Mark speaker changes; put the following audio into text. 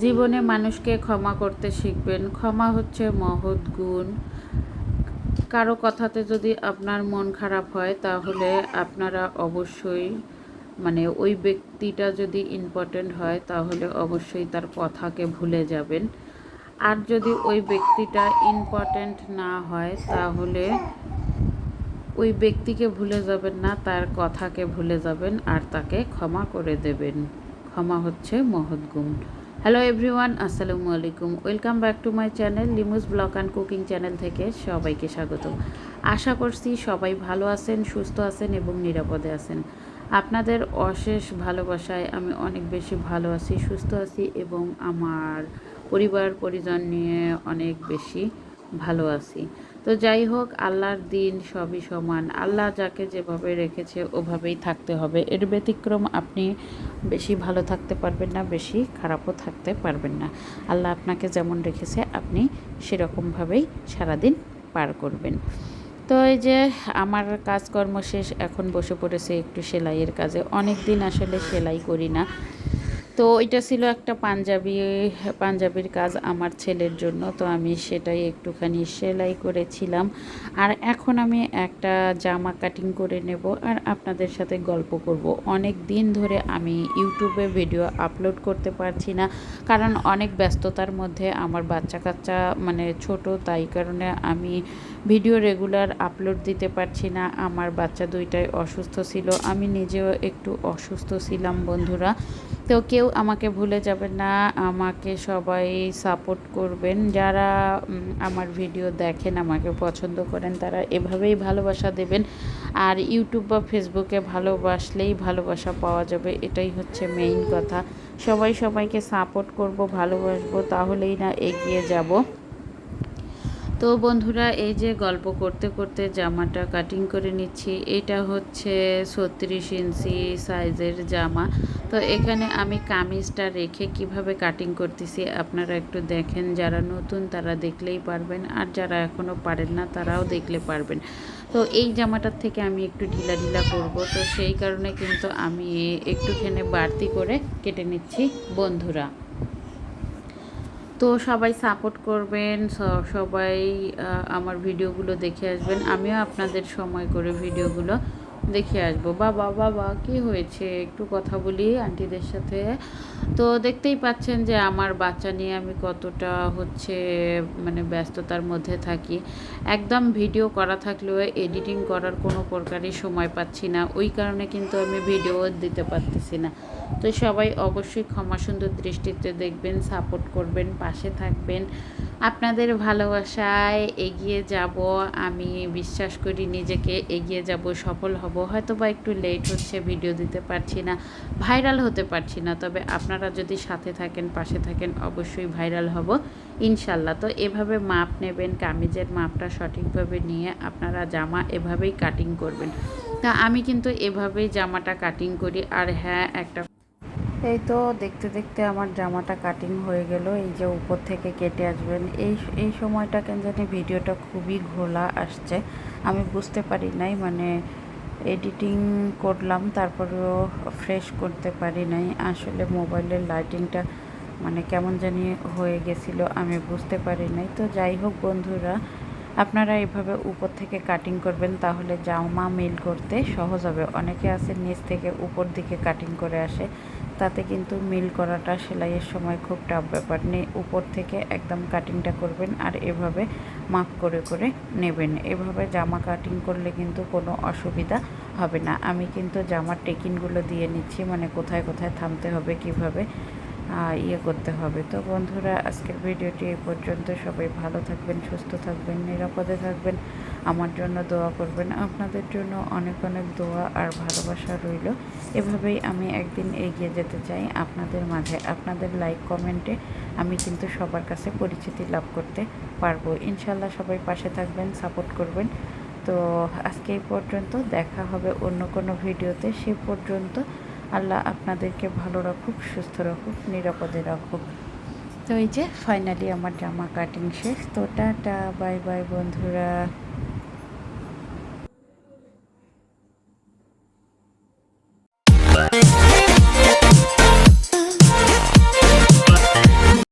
Speaker 1: জীবনে মানুষকে ক্ষমা করতে শিখবেন। ক্ষমা হচ্ছে মহৎ গুণ। কারও কথাতে যদি আপনার মন খারাপ হয়, তাহলে আপনারা অবশ্যই মানে ওই ব্যক্তিটা যদি ইম্পর্টেন্ট হয়, তাহলে অবশ্যই তার কথাকে ভুলে যাবেন। আর যদি ওই ব্যক্তিটা ইম্পর্টেন্ট না হয়, তাহলে ওই ব্যক্তিকে ভুলে যাবেন না, তার কথাকে ভুলে যাবেন আর তাকে ক্ষমা করে দেবেন। ক্ষমা হচ্ছে মহৎ গুণ। হ্যালো এভরিওয়ান আসসালামু আলাইকুম welcome back to my channel লিমুস blog and cooking channel থেকে সবাইকে স্বাগত। আশা করছি সবাই ভালো আছেন, সুস্থ আছেন এবং নিরাপদে আছেন। আপনাদের অশেষ ভালোবাসায় আমি অনেক বেশি ভালো আছি, সুস্থ আছি এবং আমার পরিবার, পরিজন নিয়ে অনেক বেশি ভালো আছি। তো যাই হোক, আল্লাহর দিন সবই সমান। আল্লাহ যাকে যেভাবে রেখেছে ওভাবেই থাকতে হবে। এর ব্যতিক্রম আপনি বেশি ভালো থাকতে পারবেন না, বেশি খারাপও থাকতে পারবেন না। আল্লাহ আপনাকে যেমন রেখেছে, আপনি সেরকমভাবেই সারাদিন পার করবেন। তো এই যে আমার কাজকর্ম শেষ, এখন বসে পড়েছে একটু সেলাইয়ের কাজে। অনেক দিন আসলে সেলাই করি না। তো এটা ছিল একটা পাঞ্জাবি, পাঞ্জাবির কাজ আমার ছেলের জন্য, তো আমি সেটাই একটুখানি সেলাই করেছিলাম। আর এখন আমি একটা জামা কাটিং করে নেব আর আপনাদের সাথে গল্প করব। অনেক দিন ধরে আমি ইউটিউবে ভিডিও আপলোড করতে পারছি না, কারণ অনেক ব্যস্ততার মধ্যে আমার বাচ্চা কাচ্চা মানে ছোট, তাই কারণে আমি ভিডিও রেগুলার আপলোড দিতে পারছি না। আমার বাচ্চা দুইটাই অসুস্থ ছিল, আমি নিজেও একটু অসুস্থ ছিলাম বন্ধুরা। তো কেউ আমাকে ভুলে যাবে না, আমাকে সবাই সাপোর্ট করবেন। যারা আমার ভিডিও দেখেন, আমাকে পছন্দ করেন, তারা এভাবেই ভালোবাসা দেবেন। আর ইউটিউব বা ফেসবুকে ভালোবাসলেই ভালোবাসা পাওয়া যাবে, এটাই হচ্ছে মেইন কথা। সবাই সবাইকে সাপোর্ট করব, ভালোবাসবো, তাহলেই না এগিয়ে যাব। তো বন্ধুরা, এই যে গল্প করতে করতে জামাটা কাটিং করে নিচ্ছি, এটা হচ্ছে ছত্রিশ ইঞ্চি সাইজের জামা। তো এখানে আমি কামিজটা রেখে কীভাবে কাটিং করতেছি আপনারা একটু দেখেন, যারা নতুন তারা দেখলেই পারবেন, আর যারা এখনও পারেন না তারাও দেখলে পারবেন। তো এই জামাটার থেকে আমি একটু ঢিলা ঢিলা করব, তো সেই কারণে কিন্তু আমি একটুখানি বাড়তি করে কেটে নিচ্ছি বন্ধুরা। তো সবাই সাপোর্ট করবেন সবাই আমার ভিডিওগুলো দেখে আসবেন। আমিও আপনাদের সময় করে ভিডিওগুলো দেখে আসব। বাবা বাবা, কি হয়েছে? একটু কথা বলি আন্টিদের সাথে। তো দেখতেই পাচ্ছেন যে আমার বাচ্চা নিয়ে আমি কতটা হচ্ছে মানে ব্যস্ততার মধ্যে থাকি। একদম ভিডিও করা থাকলেও এডিটিং করার কোনো প্রকারই সময় পাচ্ছি না। ওই কারণে কিন্তু আমি ভিডিও দিতে পারতেছি না। তো সবাই অবশ্যই ক্ষমা সুন্দর দৃষ্টিতে দেখবেন, সাপোর্ট করবেন, পাশে থাকবেন। আপনাদের ভালোবাসায় এগিয়ে যাব। আমি বিশ্বাস করি নিজেকে এগিয়ে যাব সফল হব। হয়তো বা একটু লেট হচ্ছে ভিডিও দিতে পারছি না ভাইরাল হতে পারছি না, তবে আপনারা যদি সাথে থাকেন, পাশে থাকেন, অবশ্যই ভাইরাল হব, ইনশাল্লাহ। তো এভাবে মাপ নেবেন, কামিজের মাপটা সঠিকভাবে নিয়ে আপনারা জামা এভাবেই কাটিং করবেন। তা আমি কিন্তু এভাবেই জামাটা কাটিং করি, আর হ্যাঁ একটা এই তো দেখতে দেখতে আমার জামাটা কাটিং হয়ে গেল, এই যে উপর থেকে কেটে আসবেন। এই এই সময়টা কেন জানি ভিডিওটা খুবই ঘোলা আসছে, আমি বুঝতে পারি নাই মানে এডিটিং করলাম, তারপরেও ফ্রেশ করতে পারি নাই। আসলে মোবাইলের লাইটিংটা মানে কেমন জানি হয়ে গেছিল, আমি বুঝতে পারি নাই। তো যাই হোক বন্ধুরা আপনারা এভাবে উপর থেকে কাটিং করবেন তাহলে জামা মিল করতে সহজ হবে। অনেকে আছে নিচ থেকে উপর দিকে কাটিং করে আসে, তাতে কিন্তু মিল করাটা সেলাইয়ের সময় খুব টাফ ব্যাপার। নেই উপর থেকে একদম কাটিংটা করবেন আর এভাবে মাপ করে করে নেবেন। এভাবে জামা কাটিং করলে কিন্তু কোনো অসুবিধা হবে না। আমি কিন্তু জামার টেকিনগুলো দিয়ে নিচ্ছি মানে কোথায় কোথায় থামতে হবে, কীভাবে ইয়ে করতে হবে। তো বন্ধুরা, আজকের ভিডিওটি এই পর্যন্ত। সবাই ভালো থাকবেন, সুস্থ থাকবেন, নিরাপদে থাকবেন। আমার জন্য দোয়া করবেন। আপনাদের জন্য অনেক অনেক দোয়া আর ভালোবাসা রইল। এভাবেই আমি একদিন এগিয়ে যেতে চাই আপনাদের মাঝে। আপনাদের লাইক কমেন্টে আমি কিন্তু সবার কাছে পরিচিতি লাভ করতে পারব। ইনশাল্লাহ সবাই পাশে থাকবেন সাপোর্ট করবেন। তো আজকে এই পর্যন্ত। দেখা হবে অন্য কোনো ভিডিওতে। সে পর্যন্ত আল্লাহ আপনাদেরকে ভালো রাখুক, সুস্থ রাখুক, নিরাপদে রাখুক। তো এই যে ফাইনালি আমার জামা কাটিং শেষ। তো টাটা বাই বাই বন্ধুরা।